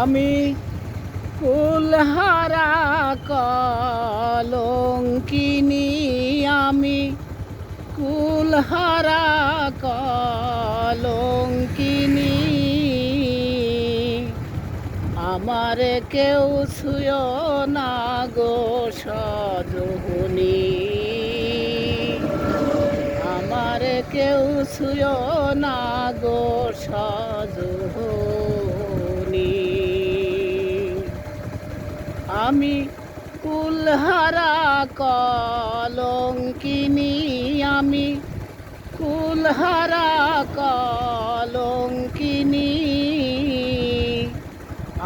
আমি কুলহারা কলঙ্কিনী, আমি কুলহারা কলঙ্কিনী। আমার কেউ ছুয় না গো সজনী আমার কেউ ছুয় না গো সজনী আমি কুলহারা কলঙ্কিনী, আমি কুলহারা কলঙ্কিনী।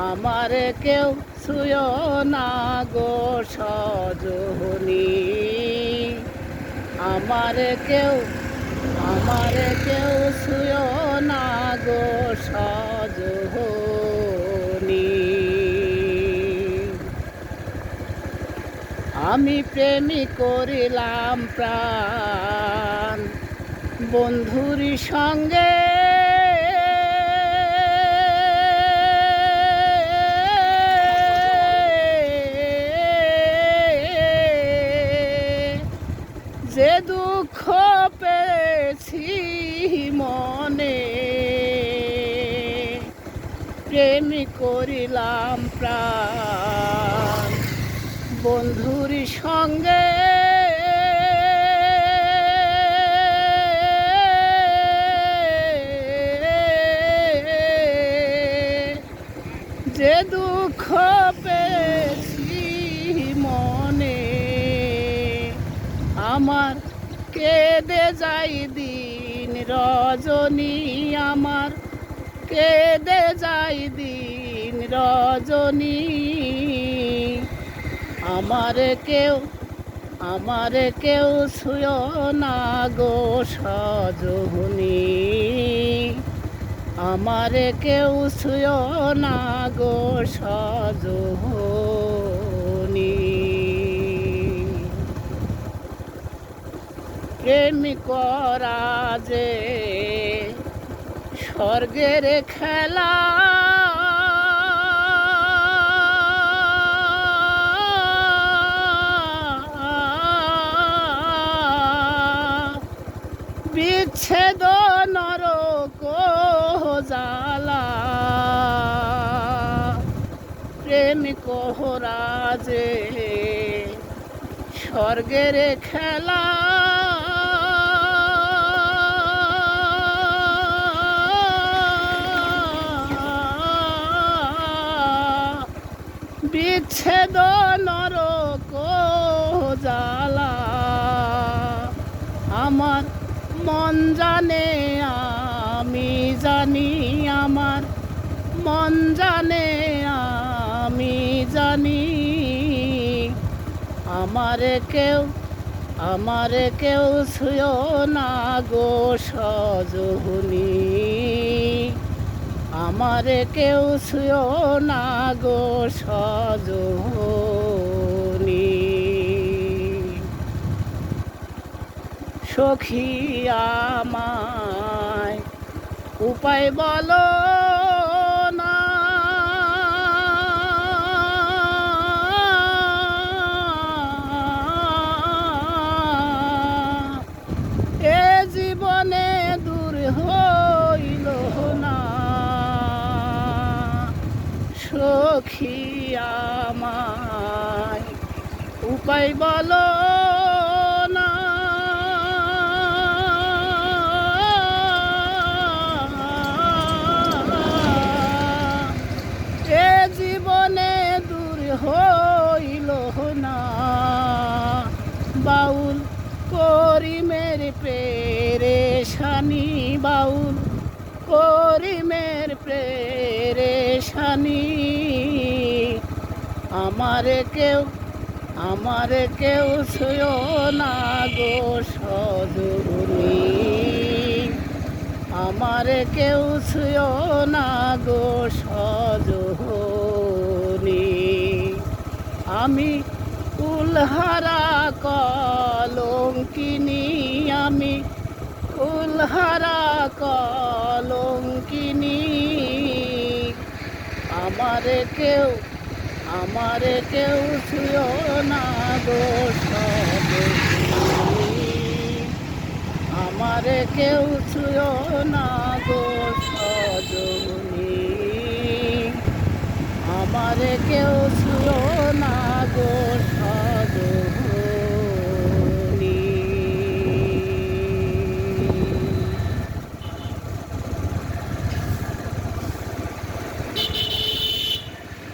আমার কেউ ছুয় না গো সজনী আমার কেউ আমার কেউ ছুয় না গো সজনী আমি প্রেমী করিলাম প্রাণ। বন্ধুরি সঙ্গে যে দুঃখ পেয়েছি মনে প্রেমী করিলাম প্রাণ। বন্ধুর সঙ্গে। যে দুঃখ পেয়েছি মনে, আমার কেঁদে যাই দিন। রজনী আমার কেঁদে যাই দিন। রজনী আমার কেউ আমার কেউ ছুয় না গো সজনী আমার কেউ ছুয় না গো সজনী প্রেম করা যে স্বর্গের খেলা বিচ্ছেদ নরক জালা প্রেম কোহরা যে স্বর্গের খেলা বিচ্ছেদ নরক জালা আমার মন জানে, আমি জানি আমার। মন জানে, আমি জানি। আমার কেউ আমার কেউ ছুঁয় না গো সজনী আমার কেউ ছুঁয় না গো সজনী সখী আমায় উপায় বলো না। এ জীবনে দূর হইল না। সখী আমায় উপায় বলো পেরেশানি বাউল করি মের প্রেরেশানি আমার কেউ আমার কেউ ছুঁয় না গো সজনী আমার কেউ ছুঁয় না গো সজনী আমি কুলহারা কলঙ্কিনী, আমি কুলহারা কলঙ্কিনী। আমারে কেউ আমারে কেউ ছুঁয়ো না গো আমারে কেউ ছুঁয়ো না গো সজনী। আমারে কেউ ছুঁয়ো না গো